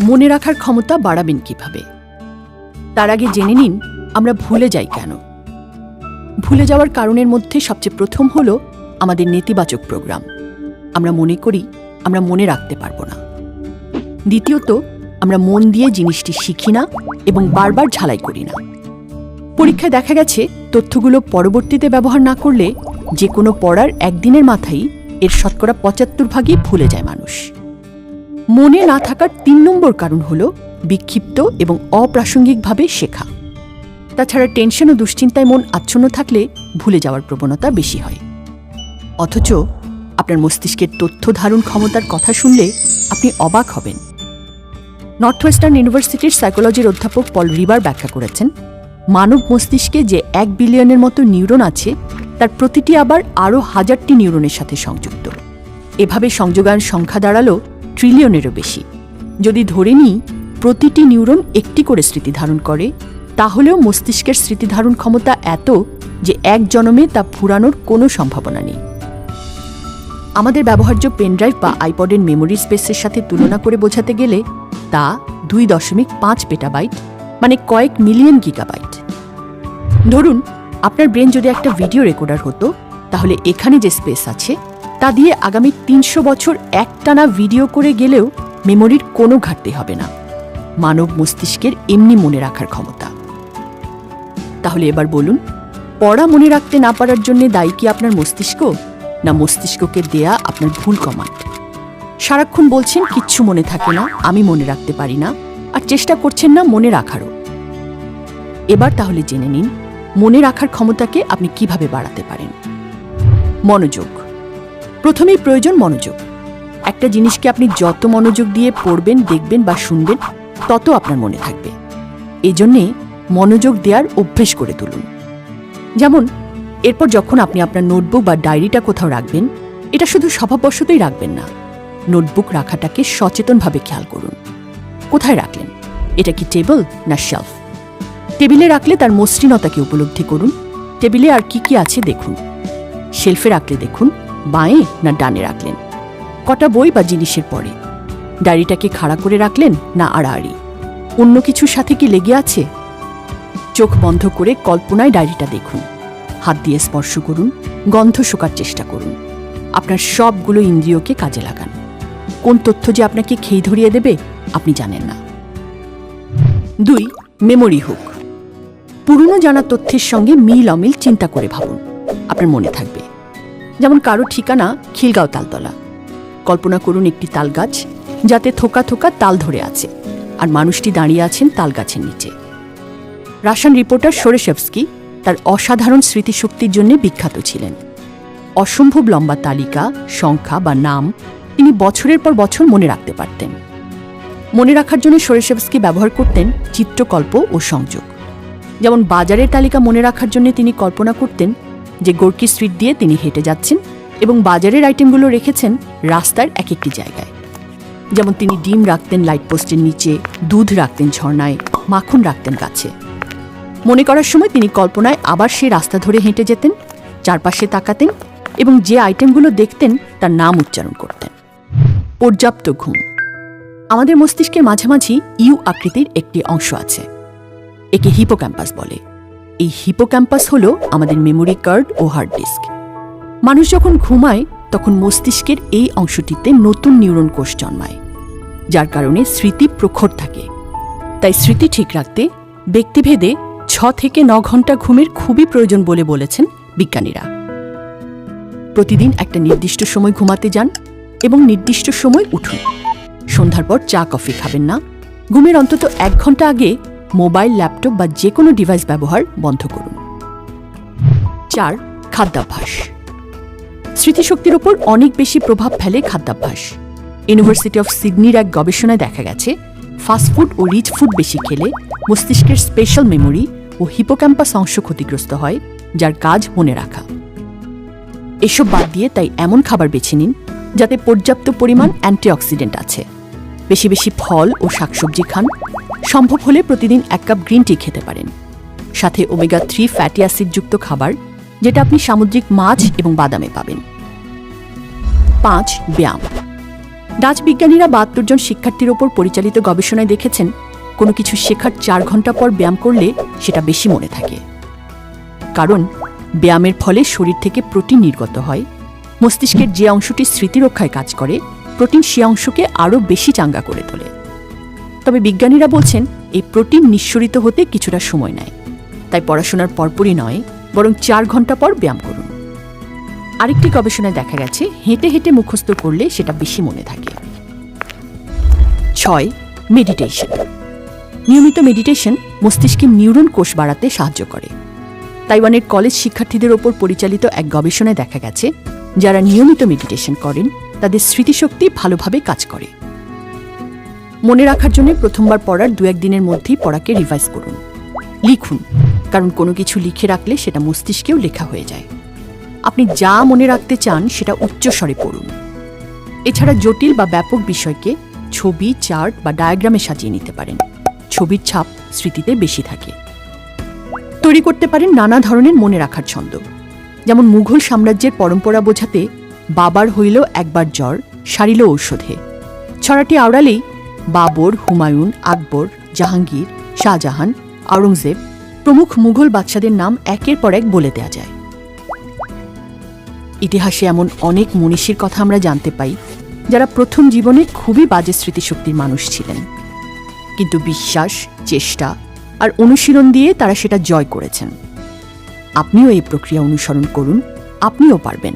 মনে রাখার ক্ষমতা বাড়াবেন কীভাবে? তার আগে জেনে নিন, আমরা ভুলে যাই কেন? ভুলে যাওয়ার কারণের মধ্যে সবচেয়ে প্রথম হলো আমাদের নেতিবাচক প্রোগ্রাম। আমরা মনে করি, আমরা মনে রাখতে পারব না। দ্বিতীয়ত, আমরা মন দিয়ে জিনিসটি শিখি না এবং বারবার ঝালাই করি না। পরীক্ষায় দেখা গেছে, তথ্যগুলো পরবর্তীতে ব্যবহার না করলে যে কোনো পড়ার একদিনের মাথায় এর শতকরা পঁচাত্তর ভাগই ভুলে যায় মানুষ। মনে না থাকার তিন নম্বর কারণ হল বিক্ষিপ্ত এবং অপ্রাসঙ্গিকভাবে শেখা। তাছাড়া টেনশন ও দুশ্চিন্তায় মন আচ্ছন্ন থাকলে ভুলে যাওয়ার প্রবণতা বেশি হয়। অথচ আপনার মস্তিষ্কের তথ্য ধারণ ক্ষমতার কথা শুনলে আপনি অবাক হবেন। নর্থ ওয়েস্টার্ন ইউনিভার্সিটির সাইকোলজির অধ্যাপক পল রিবার ব্যাখ্যা করেছেন, মানব মস্তিষ্কে যে এক বিলিয়নের মতো নিউরন আছে, তার প্রতিটি আবার আরও হাজারটি নিউরনের সাথে সংযুক্ত। এভাবে সংযোগায়ন সংখ্যা দাঁড়াল ট্রিলিয়নেরও বেশি। যদি ধরে নিই, প্রতিটি নিউরন একটি করে স্মৃতি ধারণ করে, তাহলেও মস্তিষ্কের স্মৃতি ধারণ ক্ষমতা এত যে এক জনমে তা ফুরানোর কোনো সম্ভাবনা নেই। আমাদের ব্যবহার্য পেনড্রাইভ বা আইপডের মেমোরি স্পেসের সাথে তুলনা করে বোঝাতে গেলে তা দুই দশমিক পাঁচ পেটাবাইট মানে কয়েক মিলিয়ন গিগাবাইট। ধরুন, আপনার ব্রেন যদি একটা ভিডিও রেকর্ডার হতো, তাহলে এখানে যে স্পেস আছে তা দিয়ে আগামী তিনশো বছর একটানা ভিডিও করে গেলেও মেমোরির কোনো ঘাটতি হবে না। মানব মস্তিষ্কের এমনি মনে রাখার ক্ষমতা। তাহলে এবার বলুন, পড়া মনে রাখতে না পারার জন্য দায়ী কি আপনার মস্তিষ্ক? না মস্তিষ্ককে দেয়া আপনার ভুল কমান্ড? সারাক্ষণ বলছেন, কিচ্ছু মনে থাকে না, আমি মনে রাখতে পারি না, আর চেষ্টা করছেন না মনে রাখারও। এবার তাহলে জেনে নিন, মনে রাখার ক্ষমতাকে আপনি কীভাবে বাড়াতে পারেন? মনোযোগ। প্রথমেই প্রয়োজন মনোযোগ। একটা জিনিসকে আপনি যত মনোযোগ দিয়ে পড়বেন, দেখবেন বা শুনবেন, তত আপনার মনে থাকবে। এই জন্যে মনোযোগ দেওয়ার অভ্যেস করে তুলুন। যেমন, এরপর যখন আপনি আপনার নোটবুক বা ডায়েরিটা কোথাও রাখবেন, এটা শুধু স্বভাববশতই রাখবেন না। নোটবুক রাখাটাকে সচেতনভাবে খেয়াল করুন। কোথায় রাখলেন? এটা কি টেবিল না শেলফ? টেবিলে রাখলে তার মসৃণতাকে উপলব্ধি করুন। টেবিলে আর কি কি আছে দেখুন। শেলফে রাখলে দেখুন বাঁয়ে না ডানে রাখলেন। কটা বই বা জিনিসের পরে? ডায়েরিটাকে খাড়া করে রাখলেন না আড়াআড়ি? অন্য কিছুর সাথে কি লেগে আছে? চোখ বন্ধ করে কল্পনায় ডায়েরিটা দেখুন। হাত দিয়ে স্পর্শ করুন, গন্ধ শোকার চেষ্টা করুন। আপনার সবগুলো ইন্দ্রিয়কে কাজে লাগান। কোন তথ্য যে আপনাকে খেই ধরিয়ে দেবে, আপনি জানেন না। দুই, মেমোরি হুক। পুরনো জানা তথ্যের সঙ্গে মিল অমিল চিন্তা করে ভাবুন। আপনার মনে থাকবে। যেমন কারও ঠিকানা খিলগাঁও তালতলা। কল্পনা করুন একটি তাল গাছ যাতে থোকা থোকা তাল ধরে আছে আর মানুষটি দাঁড়িয়ে আছেন তাল গাছের নিচে। রাশিয়ান রিপোর্টার সোরেশেভস্কি তার অসাধারণ স্মৃতিশক্তির জন্য বিখ্যাত ছিলেন। অসম্ভব লম্বা তালিকা, সংখ্যা বা নাম তিনি বছরের পর বছর মনে রাখতে পারতেন। মনে রাখার জন্য সোরেশেভস্কি ব্যবহার করতেন চিত্রকল্প ও সংযোগ। যেমন বাজারের তালিকা মনে রাখার জন্য তিনি কল্পনা করতেন যে গোর্কি স্ট্রিট দিয়ে তিনি হেঁটে যাচ্ছেন এবং বাজারের আইটেমগুলো রেখেছেন রাস্তার এক একটি জায়গায়। যেমন তিনি ডিম রাখতেন লাইট পোস্টের নিচে, দুধ রাখতেন ঝর্ণায়, মাখন রাখতেন গাছে। মনে করার সময় তিনি কল্পনায় আবার সে রাস্তা ধরে হেঁটে যেতেন, চারপাশে তাকাতেন এবং যে আইটেমগুলো দেখতেন তার নাম উচ্চারণ করতেন। পর্যাপ্ত ঘুম। আমাদের মস্তিষ্কের মাঝামাঝি ইউ আকৃতির একটি অংশ আছে, একে হিপোক্যাম্পাস বলে। এই হিপোক্যাম্পাস হল আমাদের মেমোরি কার্ড ও হার্ড ডিস্ক মানুষ যখন ঘুমায়, তখন মস্তিষ্কের এই অংশটিতে নতুন নিউরন কোষ জন্মায়, যার কারণে স্মৃতি প্রখর থাকে। তাই স্মৃতি ঠিক রাখতে ব্যক্তিভেদে ছ থেকে ন ঘণ্টা ঘুমের খুবই প্রয়োজন বলে বলেছেন বিজ্ঞানীরা। প্রতিদিন একটা নির্দিষ্ট সময় ঘুমাতে যান এবং নির্দিষ্ট সময় উঠুন। সন্ধ্যার পর চা, কফি খাবেন না। ঘুমের অন্তত এক ঘণ্টা আগে মোবাইল, ল্যাপটপ বা যে কোনো ডিভাইস ব্যবহার বন্ধ করুন। চার, খাদ্যাভ্যাস। স্মৃতিশক্তির ওপর অনেক বেশি প্রভাব ফেলে খাদ্যাভ্যাস। ইউনিভার্সিটি অফ সিডনির এক গবেষণায় দেখা গেছে ফাস্টফুড ও রিচ ফুড বেশি খেলে মস্তিষ্কের স্পেশাল মেমোরি ও হিপোক্যাম্পাস অংশ ক্ষতিগ্রস্ত হয়, যার কাজ মনে রাখা। এসব বাদ দিয়ে তাই এমন খাবার বেছে নিন, যাতে পর্যাপ্ত পরিমাণ অ্যান্টিঅক্সিডেন্ট আছে। বেশি বেশি ফল ও শাকসবজি খান সম্ভব হলে প্রতিদিন এক কাপ গ্রিন টি খেতে পারেন। সাথে ওমেগা থ্রি ফ্যাটি অ্যাসিডযুক্ত খাবার, যেটা আপনি সামুদ্রিক মাছ এবং বাদামে পাবেন। পাঁচ, ব্যায়াম। ডাচ বিজ্ঞানীরা বাহাত্তর জন শিক্ষার্থীর ওপর পরিচালিত গবেষণায় দেখেছেন, কোনো কিছু শেখার চার ঘণ্টা পর ব্যায়াম করলে সেটা বেশি মনে থাকে। কারণ, ব্যায়ামের ফলে শরীর থেকে প্রোটিন নির্গত হয়। মস্তিষ্কের যে অংশটি স্মৃতিরক্ষায় কাজ করে, প্রোটিন সে অংশকে আরও বেশি চাঙ্গা করে তোলে। তবে বিজ্ঞানীরা বলছেন, এই প্রোটিন নিঃসরিত হতে কিছুটা সময় নেয়। তাই পড়াশোনার পরপরই নয়, বরং চার ঘণ্টা পর ব্যায়াম করুন। আরেকটি গবেষণায় দেখা গেছে, হেঁটে হেঁটে মুখস্থ করলে সেটা বেশি মনে থাকে। ছয় মেডিটেশন নিয়মিত মেডিটেশন মস্তিষ্কে নিউরন কোষ বাড়াতে সাহায্য করে। তাইওয়ানের কলেজ শিক্ষার্থীদের ওপর পরিচালিত এক গবেষণায় দেখা গেছে, যারা নিয়মিত মেডিটেশন করেন, তাদের স্মৃতিশক্তি ভালোভাবে কাজ করে। মনে রাখার জন্য প্রথমবার পড়ার দু একদিনের মধ্যেই পড়াকে রিভাইজ করুন। লিখুন, কারণ কোনো কিছু লিখে রাখলে সেটা মস্তিষ্কেও লেখা হয়ে যায়। আপনি যা মনে রাখতে চান সেটা উচ্চস্বরে পড়ুন। এছাড়া জটিল বা ব্যাপক বিষয়কে ছবি, চার্ট বা ডায়াগ্রামে সাজিয়ে নিতে পারেন। ছবির ছাপ স্মৃতিতে বেশি থাকে। তৈরি করতে পারেন নানা ধরনের মনে রাখার ছন্দ। যেমন মুঘল সাম্রাজ্যের পরম্পরা বোঝাতে, বাবার হইল একবার জ্বর, সারিল ঔষধে। ছড়াটি আওড়ালেই বাবর, হুমায়ুন, আকবর, জাহাঙ্গীর, শাহজাহান, আওরঙ্গজেব প্রমুখ মুঘল বাদশাদের নাম একের পর এক বলে দেয়া যায়। ইতিহাসে এমন অনেক মনীষীর কথা আমরা জানতে পাই, যারা প্রথম জীবনে খুবই বাজে স্মৃতিশক্তির মানুষ ছিলেন। কিন্তু বিশ্বাস, চেষ্টা আর অনুশীলন দিয়ে তারা সেটা জয় করেছেন। আপনিও এই প্রক্রিয়া অনুসরণ করুন, আপনিও পারবেন।